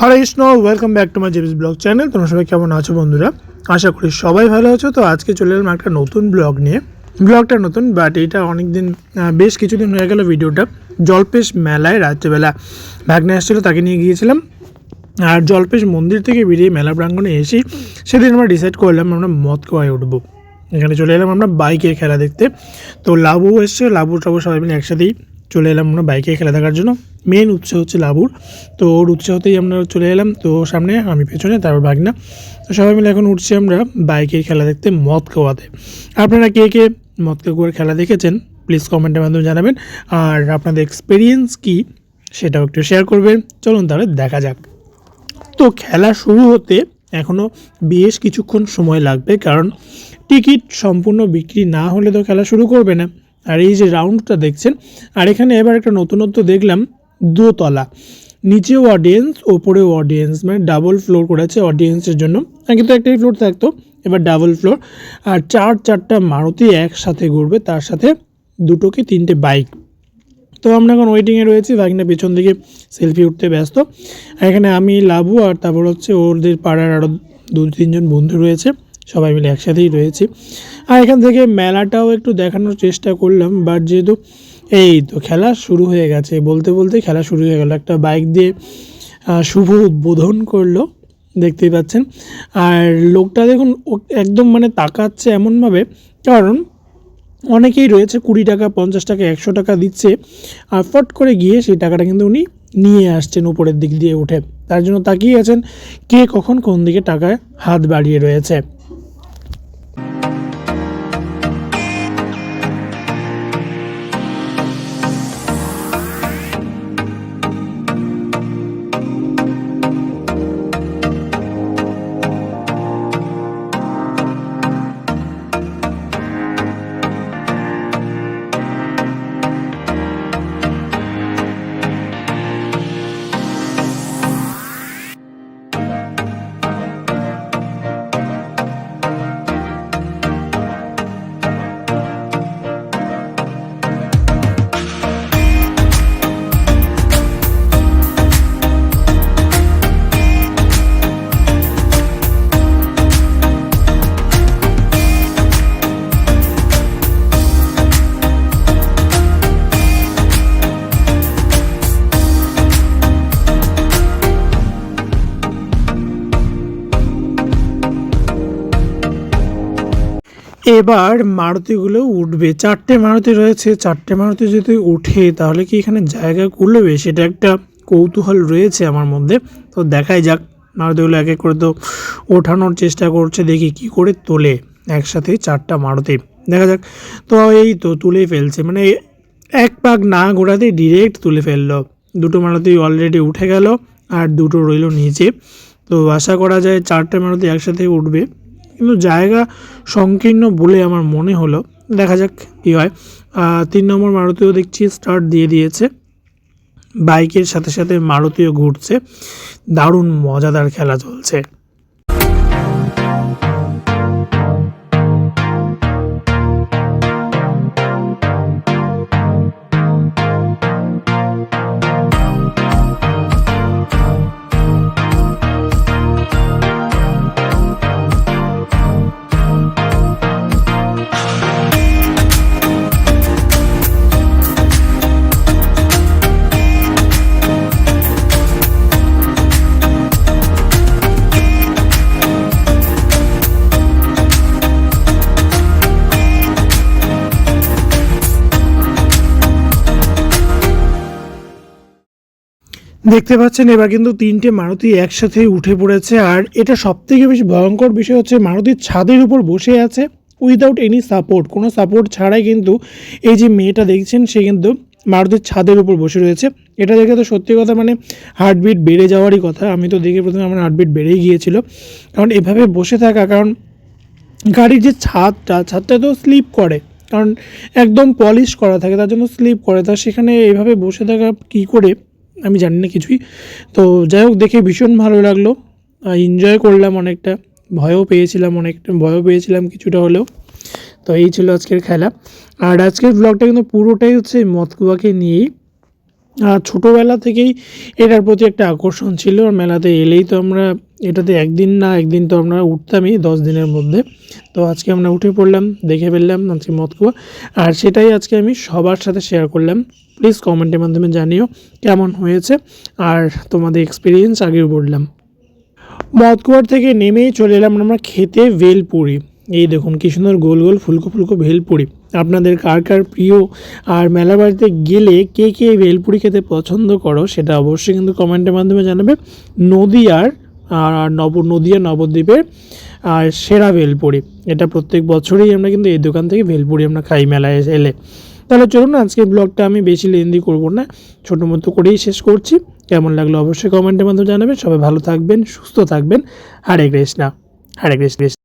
Hare Krishna welcome back to my JB's blog channel তোমরা সবাই কেমন আছো বন্ধুরা? আশা করি সবাই ভালো আছো। তো আজকে চলে এলাম একটা নতুন ব্লগ নিয়ে। ব্লগটা নতুন বাট এটা অনেক দিন বেশ কিছুদিন হয়ে গেল ভিডিওটা। জলপেশ মেলায় রাত্রেবেলা ভাগ্নে আসছিল, তাকে নিয়ে গিয়েছিলাম। আর জলপেশ মন্দির থেকে বেরিয়ে মেলা প্রাঙ্গণে এসেই সেদিন আমরা ডিসাইড করলাম, আমরা মদ কোয়ায় উঠবো। এখানে চলে এলাম আমরা বাইকের খেলা দেখতে। তো লাবু এসছে লাবু টাবু সবাই মিলে একসাথেই চলে এলাম আমরা বাইকে খেলা দেখার জন্য। মেন উৎসাহ হচ্ছে লাবুর। তো ওর উৎসাহতেই আমরা চলে এলাম। তো সামনে আমি, পেছনে, তারপর ভাগনা। তো সবাই মিলে এখন উঠছি আমরা বাইকের খেলা দেখতে মদ খাওয়াতে আপনারা কে কে মদ কাকুয়ার খেলা দেখেছেন প্লিজ কমেন্টের মাধ্যমে জানাবেন। আর আপনাদের এক্সপিরিয়েন্স কী, সেটাও একটু শেয়ার করবেন। চলুন তাহলে দেখা যাক। তো খেলা শুরু হতে এখনও বেশ কিছুক্ষণ সময় লাগবে, কারণ টিকিট সম্পূর্ণ বিক্রি না হলে তো খেলা শুরু করবে না। আর এই যে রাউন্ডটা দেখছেন, আর এখানে এবার একটা নতুনত্ব দেখলাম, দোতলা। নিচেও অডিয়েন্স ওপরেও অডিয়েন্স মানে ডাবল ফ্লোর করেছে অডিয়েন্সের জন্য। আগে তো একটাই ফ্লোর থাকতো, এবার ডাবল ফ্লোর আর চার চারটা মারুতি একসাথে ঘুরবে, তার সাথে দুটো কি তিনটে বাইক তো আমরা এখন ওয়েটিংয়ে রয়েছি, ভাগিনা পেছন দিকে সেলফি উঠতে ব্যস্ত। এখানে আমি লাভু আর তারপর হচ্ছে ওদের পাড়ার আরও দু তিনজন বন্ধু রয়েছে। সবাই মিলে একসাথেই রয়েছি। আর এখান থেকে মেলাটাও একটু দেখানোর চেষ্টা করলাম বাট যেহেতু এই তো খেলা শুরু হয়ে গেছে, বলতে বলতে খেলা শুরু হয়ে গেল। একটা বাইক দিয়ে শুভ উদ্বোধন করল, দেখতেই পাচ্ছেন। আর লোকটা দেখুন একদম মানে তাকাচ্ছে এমনভাবে, কারণ অনেকেই রয়েছে, কুড়ি টাকা, পঞ্চাশ টাকা, একশো টাকা দিচ্ছে, আর ফট করে গিয়ে সেই টাকাটা কিন্তু উনি নিয়ে আসছেন উপরের দিক দিয়ে উঠে। তার জন্য তাকিয়ে আছেন, কে কখন কোন দিকে টাকায় হাত বাড়িয়ে রয়েছে। এবার মারুতিগুলো উঠবে। চারটে মারুতি রয়েছে, চারটে মারুতি যদি উঠে তাহলে কি এখানে জায়গা কুলবে সেটা একটা কৌতূহল রয়েছে আমার মধ্যে। তো দেখাই যাক মারুতিগুলো এক এক করে তো ওঠানোর চেষ্টা করছে, দেখি কি করে তোলে একসাথে চারটা মারুতি। দেখা যাক, তো এই তো তুলেই ফেলছে মানে এক পাক না ঘোরাতেই ডিরেক্ট তুলে ফেলল। দুটো মারুতি অলরেডি উঠে গেল, আর দুটো রইল নিচে। তো আশা করা যায় চারটে মারুতি একসাথে উঠবে। কিন্তু জায়গা সংকীর্ণ বলে আমার মনে হলো। দেখা যাক কী হয়। তিন নম্বর মারুতিও দেখছি স্টার্ট দিয়ে দিয়েছে। বাইকের সাথে সাথে মারুতিও ঘুরছে। দারুণ, মজাদার খেলা চলছে। দেখতে পাচ্ছেন, এবার কিন্তু তিনটে মারুতি একসাথে উঠে পড়েছে। আর এটা সব থেকে বেশি ভয়ঙ্কর বিষয় হচ্ছে, মারুতির ছাদের উপর বসে আছে উইদাউট এনি সাপোর্ট কোনো সাপোর্ট ছাড়াই কিন্তু এই যে মেয়েটা দেখছেন, সে কিন্তু মারুতির ছাদের উপর বসে রয়েছে। এটা দেখে তো সত্যি কথা মানে হার্টবিট বেড়ে যাওয়ারই কথা। আমি তো দেখে প্রথমে আমার হার্টবিট বেড়েই গিয়েছিল। কারণ এভাবে বসে থাকা, কারণ গাড়ির যে ছাদটা ছাদটা তো স্লিপ করে। কারণ একদম পলিশ করা থাকে, তার জন্য স্লিপ করে। তা সেখানে এভাবে বসে থাকা কী করে আমি জানি না কিছুই। তো যাই হোক, দেখে ভীষণ ভালো লাগল। এনজয় করলাম অনেকটা। ভয়ও পেয়েছিলাম অনেকটা, ভয়ও পেয়েছিলাম কিছুটা হলেও। তো এই ছিল আজকের খেলা। আর আজকের ব্লগটা কিন্তু পুরোটাই হচ্ছে মতকুয়াকে নিয়েই। ছোটোবেলা থেকেই এটার প্রতি একটা আকর্ষণ ছিল। আর মেলাতে এলেই তো আমরা এটাতে একদিন না একদিন তো আমরা উঠতামই দশ দিনের মধ্যে। তো আজকে আমরা উঠে পড়লাম, দেখে ফেললাম, আজকে মতকুয়া আর সেটাই আজকে আমি সবার সাথে শেয়ার করলাম। প্লিজ কমেন্টের মাধ্যমে জানিও কেমন হয়েছে আর তোমাদের এক্সপিরিয়েন্স আগেও বললাম। মদকুয়ার থেকে নেমেই চলে এলাম আমরা খেতে ভেলপুরি। এই দেখুন কি সুন্দর গোল গোল ফুলকো ফুলকো ভেলপুরি। আপনাদের কার কার প্রিয় আর মেলা বাড়িতে গেলে কে কে ভেলপুরি খেতে পছন্দ করো সেটা অবশ্যই কিন্তু কমেন্টের মাধ্যমে জানাবে। নদিয়ার আর নব, নদিয়া আর সেরা ভেলপুরি। এটা প্রত্যেক বছরেই আমরা কিন্তু এই দোকান থেকে ভেলপুরি আমরা খাই মেলায় এলে। তাহলে চলুন আজকে ব্লগটা আমি বেশি লেন্দি করব না। ছোটো মতো করেই শেষ করছি। কেমন লাগল অবশ্যই কমেন্টের মাধ্যমে জানাবেন। সবাই ভালো থাকবেন, সুস্থ থাকবেন। হরে কৃষ্ণা, হরে কৃষ্ণ।